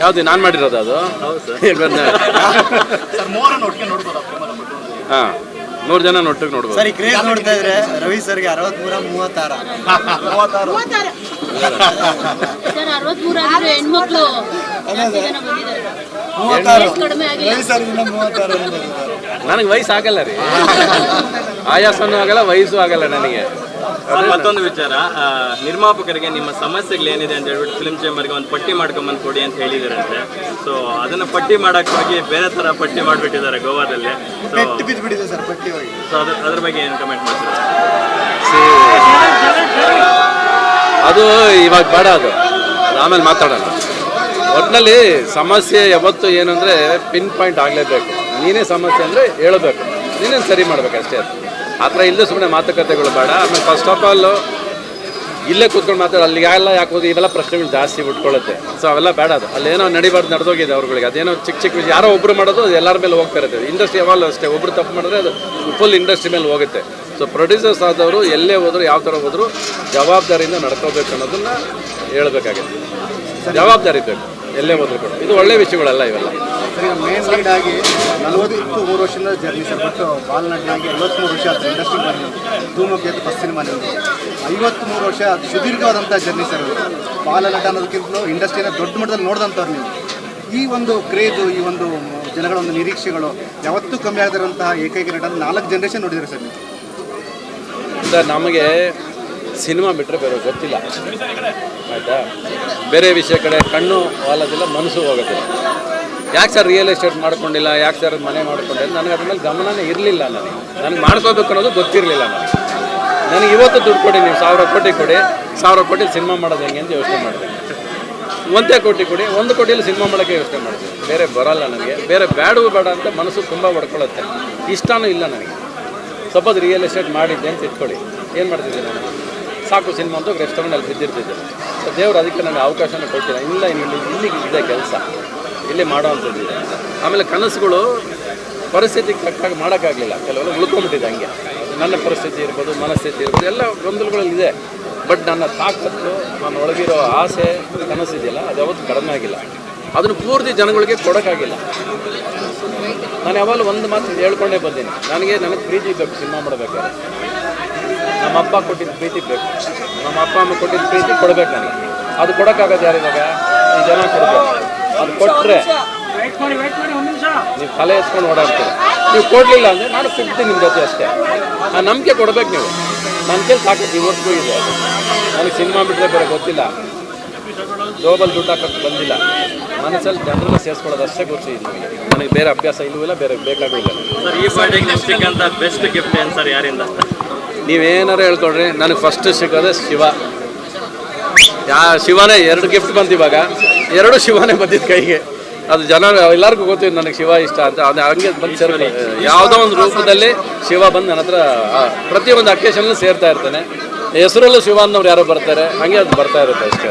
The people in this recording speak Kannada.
ಯಾವ್ದು ನಾನ್ ಮಾಡಿರೋದು ಅದು? ಹೌದು ಸರ್. ಹಾಂ ನೂರು ಜನ ಒಟ್ಟಿಗೆ ನೋಡ್ಬೋದು. ಸರ್ ಈ ಕ್ರೇಜ್ ನೋಡ್ತಾ ಇದ್ರೆ ರವಿ ಸರ್ಗೆ ಅರವತ್ಮೂರ ಮೂವತ್ತಾರ. ನನಗೆ ವಯಸ್ಸು ಆಗಲ್ಲ ರೀ. ಆಯಾಸನೂ ಆಗಲ್ಲ ವಯಸ್ಸು ಆಗಲ್ಲ ನನಗೆ. ಮತ್ತೊಂದು ವಿಚಾರ. ನಿರ್ಮಾಪಕರಿಗೆ ನಿಮ್ಮ ಸಮಸ್ಯೆಗಳು ಏನಿದೆ ಅಂತ ಹೇಳ್ಬಿಟ್ಟು ಫಿಲ್ಮ್ ಚೇಂಬರ್ಗೆ ಒಂದು ಪಟ್ಟಿ ಮಾಡ್ಕೊಂಬಂದು ಕೊಡಿ ಅಂತ ಹೇಳಿದಾರಂತೆ. ಸೊ ಅದನ್ನ ಪಟ್ಟಿ ಮಾಡಕ್ ಹೋಗಿ ಬೇರೆ ತರ ಪಟ್ಟಿ ಮಾಡ್ಬಿಟ್ಟಿದ್ದಾರೆ ಗೋವಾದಲ್ಲಿ. ಸೊ ಪೆಟ್ಟು ಬಿದ್ದು ಬಿಟ್ಟಿದೆ ಸರ್ ಪಟ್ಟಿ ಹೋಗಿ. ಸೊ ಅದ್ರ ಅದ್ರ ಬಗ್ಗೆ ಏನು ಕಮೆಂಟ್ ಮಾಡ್ತೀರಾ? ಅದು ಇವಾಗ ಬೇಡ ಅದು. ಆಮೇಲೆ ಮಾತಾಡೋಣ. ಒಟ್ಟಿನಲ್ಲಿ ಸಮಸ್ಯೆ ಯಾವತ್ತು ಏನಂದ್ರೆ ಅಂದರೆ ಪಿನ್ ಪಾಯಿಂಟ್ ಆಗಲೇಬೇಕು. ನೀನೇ ಸಮಸ್ಯೆ ಅಂದರೆ ಹೇಳಬೇಕು. ನೀನೇನು ಸರಿ ಮಾಡ್ಬೇಕು ಅಷ್ಟೇ ಅದು ಆ ಥರ ಇಲ್ಲೇ ಸುಮ್ಮನೆ ಮಾತುಕತೆಗಳು ಬೇಡ. ಆಮೇಲೆ ಫಸ್ಟ್ ಆಫ್ ಆಲ್ ಇಲ್ಲೇ ಕೂತ್ಕೊಂಡು ಮಾತಾಡೋ ಅಲ್ಲಿಗೆ ಎಲ್ಲ ಯಾಕೆ ಹೋಗಿ ಇವೆಲ್ಲ ಪ್ರಶ್ನೆಗಳು ಜಾಸ್ತಿ ಬಿಟ್ಕೊಳ್ಳುತ್ತೆ ಸೊ ಅವೆಲ್ಲ ಬೇಡ ಅದು. ಅಲ್ಲೇನೋ ನಡಿಬಾರ್ದು ನಡೆದೋಗಿದೆ ಅವ್ರುಗಳಿಗೆ. ಅದೇನೋ ಚಿಕ್ಕ ಚಿಕ್ಕ ವಿಷಯ. ಯಾರೋ ಒಬ್ರು ಮಾಡೋದು ಅದು ಎಲ್ಲರ ಮೇಲೆ ಹೋಗ್ತಾ ಇರುತ್ತೆ. ಇಂಡಸ್ಟ್ರಿ ಯಾವಾಗಲೂ ಅಷ್ಟೇ. ಒಬ್ರು ತಪ್ಪು ಮಾಡಿದ್ರೆ ಅದು ಫುಲ್ ಇಂಡಸ್ಟ್ರಿ ಮೇಲೆ ಹೋಗುತ್ತೆ. ಸೊ ಪ್ರೊಡ್ಯೂಸರ್ಸ್ ಆದವರು ಎಲ್ಲೇ ಹೋದ್ರು ಯಾವ ಥರ ಹೋದ್ರು ಜವಾಬ್ದಾರಿಯಿಂದ ನಡ್ಕೋಬೇಕು ಅನ್ನೋದನ್ನು ಹೇಳಬೇಕಾಗಿತ್ತು. ಜವಾಬ್ದಾರಿ ಬೇಕು. ಎಲ್ಲೇ ಹೋದ್ರು ಕೂಡ. ಇದು ಒಳ್ಳೆ ವಿಷಯಗಳಲ್ಲ ಇವೆಲ್ಲ. ಮೇನ್ ಲೀಡ್ ಆಗಿ ನಲವತ್ತು ಮೂರು ವರ್ಷದ ಜರ್ನಿ ಸರ್ ಬಟ್ ಬಾಲ್ ನಟನಾಗಿ ಐವತ್ಮೂರು ವರ್ಷ ಆಯ್ತು ಇಂಡಸ್ಟ್ರಿ ಬಂದು ಧೂಮಕೇತು ಫಸ್ಟ್ ಸಿನಿಮಾ ನಿಮ್ಮದು ಐವತ್ಮೂರು ವರ್ಷ ಸುದೀರ್ಘವಾದಂಥ ಜರ್ನಿ ಸರ್ ಬಾಲ ನಟ ಅನ್ನೋದಕ್ಕಿಂತಲೂ ಇಂಡಸ್ಟ್ರಿನ ದೊಡ್ಡ ಮಟ್ಟದಲ್ಲಿ ನೋಡಿದಂಥವ್ರು ನೀವು. ಈ ಒಂದು ಕ್ರೇಜು ಈ ಒಂದು ಜನಗಳ ಒಂದು ನಿರೀಕ್ಷೆಗಳು ಯಾವತ್ತೂ ಕಮ್ಮಿ ಆಗದಿರೋಂತಹ ಏಕೈಕ ನಟ ನಾಲ್ಕು ಜನ್ರೇಷನ್ ನೋಡಿದ್ರೆ ಸರ್ ನೀವು? ಸರ್ ನಮಗೆ ಸಿನಿಮಾ ಬಿಟ್ಟರೆ ಬೇರೆ ಗೊತ್ತಿಲ್ಲ. ಬೇರೆ ವಿಷಯ ಕಡೆ ಕಣ್ಣು ವಾಲೋದಿಲ್ಲ, ಮನಸ್ಸು ಹೋಗೋದಿಲ್ಲ. ಯಾಕೆ ಸರ್ ರಿಯಲ್ ಎಸ್ಟೇಟ್ ಮಾಡ್ಕೊಂಡಿಲ್ಲ, ಯಾಕೆ ಸರ್ ಮನೆ ಮಾಡ್ಕೊಂಡಿಲ್ಲ ನನಗೆ ಅದ್ರ ಮೇಲೆ ಗಮನನೇ ಇರಲಿಲ್ಲ ನನಗೆ. ನನಗೆ ಮಾಡ್ಕೋಬೇಕು ಅನ್ನೋದು ಗೊತ್ತಿರಲಿಲ್ಲ ನನಗೆ. ನನಗೆ ಇವತ್ತು ದುಡ್ಡು ಕೊಡಿ, ನೀವು ಸಾವಿರ ಕೋಟಿ ಕೊಡಿ, ಸಾವಿರ ಕೋಟಿ ಸಿನಿಮಾ ಮಾಡೋದು ಹೆಂಗೆ ಅಂತ ಯೋಚನೆ ಮಾಡಿದೆ. ಒಂದೇ ಕೋಟಿ ಕೊಡಿ, ಒಂದು ಕೋಟಿಯಲ್ಲಿ ಸಿನಿಮಾ ಮಾಡೋಕ್ಕೆ ಯೋಚನೆ ಮಾಡಿದೆ. ಬೇರೆ ಬರಲ್ಲ ನನಗೆ. ಬೇರೆ ಬೇಡವೂ ಬೇಡ ಅಂತ ಮನಸ್ಸು ತುಂಬ ಹೊಡ್ಕೊಳ್ಳುತ್ತೆ. ಇಷ್ಟನೂ ಇಲ್ಲ ನನಗೆ. ಸಪೋಸ್ ರಿಯಲ್ ಎಸ್ಟೇಟ್ ಮಾಡಿದ್ದೆ ಅಂತ ಇಟ್ಕೊಳ್ಳಿ. ಏನು ಮಾಡ್ತಿದ್ದೀನಿ ನಾನು? ಸಾಕು ಸಿನಿಮಾ ಅಂತ ರೆಸ್ಟೋರೆಂಟಲ್ಲಿ ಬಿದ್ದಿರ್ತಿದ್ದೆ. ಸೊ ದೇವ್ರು ಅದಕ್ಕೆ ನನಗೆ ಅವಕಾಶನ ಕೊಟ್ಟಿಲ್ಲ. ಇಲ್ಲ ಇಲ್ಲಿ ಇಲ್ಲಿಗೆ ಇದೆ ಕೆಲಸ. ಇಲ್ಲಿ ಮಾಡೋವಂಥದ್ದು ಇದೆ ಆಮೇಲೆ ಕನಸುಗಳು ಪರಿಸ್ಥಿತಿಗೆ ತಕ್ಕಾಗಿ ಮಾಡೋಕ್ಕಾಗಲಿಲ್ಲ. ಕೆಲವೆಲ್ಲ ಉಳ್ಕೊಂಬಿಟ್ಟಿದೆ ಹಂಗೆ. ನನ್ನ ಪರಿಸ್ಥಿತಿ ಇರ್ಬೋದು, ಮನಸ್ಥಿತಿ ಇರ್ಬೋದು, ಎಲ್ಲ ಗೊಂದಲಗಳಲ್ಲಿದೆ ಬಟ್ ನನ್ನ ತಾಕತ್ತು, ನನ್ನ ಒಳಗಿರೋ ಆಸೆ, ಕನಸಿದೆಯಲ್ಲ, ಅದು ಯಾವತ್ತೂ ಕಡಿಮೆ ಆಗಿಲ್ಲ. ಅದನ್ನು ಪೂರ್ತಿ ಜನಗಳಿಗೆ ಕೊಡೋಕ್ಕಾಗಿಲ್ಲ. ನಾನು ಯಾವಾಗಲೂ ಒಂದು ಮಾತು ಹೇಳ್ಕೊಂಡೇ ಬಂದೀನಿ. ನನಗೆ ನನಗೆ ಪ್ರೀತಿ ಬೇಕು, ಸಿನಿಮಾ ಮಾಡಬೇಕಾದ್ರೆ. ನಮ್ಮ ಅಪ್ಪ ಕೊಟ್ಟಿದ್ದ ಪ್ರೀತಿ ಬೇಕು. ನಮ್ಮ ಅಪ್ಪ ಅಮ್ಮ ಕೊಟ್ಟಿದ್ದ ಪ್ರೀತಿ ಕೊಡ್ಬೇಕು ನನಗೆ. ಅದು ಕೊಡೋಕ್ಕಾಗೋದು ಇವಾಗ? ಈ ಜನ ಕೊಡಬೇಕು. ಅದು ಕೊಟ್ಟರೆ ನೀವು ತಲೆ ಎಸ್ಕೊಂಡು ಓಡಾಡ್ತೀರಿ. ನೀವು ಕೊಡಲಿಲ್ಲ ಅಂದರೆ ನಾನು ಸಿಗ್ತೀನಿ ನಿಮ್ಮ ಜೊತೆ ಅಷ್ಟೇ. ಆ ನಂಬಿಕೆ ಕೊಡ್ಬೇಕು ನೀವು. ನನ್ನ ಕೇಳಿ ಸಾಕು ಇವತ್ತಿಗೂ ಇದೆ. ನನಗೆ ಸಿನಿಮಾ ಬಿಟ್ಟರೆ ಬೇರೆ ಗೊತ್ತಿಲ್ಲ. ಗ್ಲೋಬಲ್ ದುಡ್ಡು ಹಾಕೋಕ್ಕೆ ಬಂದಿಲ್ಲ. ಮನಸ್ಸಲ್ಲಿ ಜನರನ್ನ ಸೇರಿಸ್ಕೊಳ್ಳೋದು ಅಷ್ಟೇ ಗೊತ್ತು ಇದು ನನಗೆ ಬೇರೆ ಅಭ್ಯಾಸ ಇಲ್ಲೂ ಇಲ್ಲ, ಬೇರೆ ಬೇಕಾಗೂ ಇಲ್ಲ. ಸರ್ ಈ ಬರ್ಡೇಗೆ ಅಂತ ಬೆಸ್ಟ್ ಗಿಫ್ಟ್ ಏನು ಸರ್ ಯಾರಿಂದ? ನೀವೇನಾರು ಹೇಳ್ಕೊಡ್ರಿ, ನನಗೆ ಫಸ್ಟ್ ಸಿಗೋದೆ ಶಿವ. ಯಾ, ಶಿವನೇ ಎರಡು ಗಿಫ್ಟ್ ಬಂತು ಇವಾಗ. ಎರಡು ಶಿವನೇ ಬಂದಿದ್ದು ಕೈಗೆ. ಅದು ಜನ ಎಲ್ಲರಿಗೂ ಗೊತ್ತಿದೆ ನನಗೆ ಶಿವ ಇಷ್ಟ ಅಂತ. ಅದು ಹಂಗೆ ಬಂದು ಸೇರ್ ಯಾವುದೋ ಒಂದು ರೂಪದಲ್ಲಿ ಶಿವ ಬಂದು ನನ್ನ ಹತ್ರ ಪ್ರತಿಯೊಂದು ಅಕೇಶನ್ನೂ ಸೇರ್ತಾ ಇರ್ತಾನೆ. ಹೆಸರಲ್ಲೂ ಶಿವ ಅನ್ನೋರು ಯಾರೋ ಬರ್ತಾರೆ, ಹಂಗೆ ಅದು ಬರ್ತಾ ಇರುತ್ತೆ ಅಷ್ಟೇ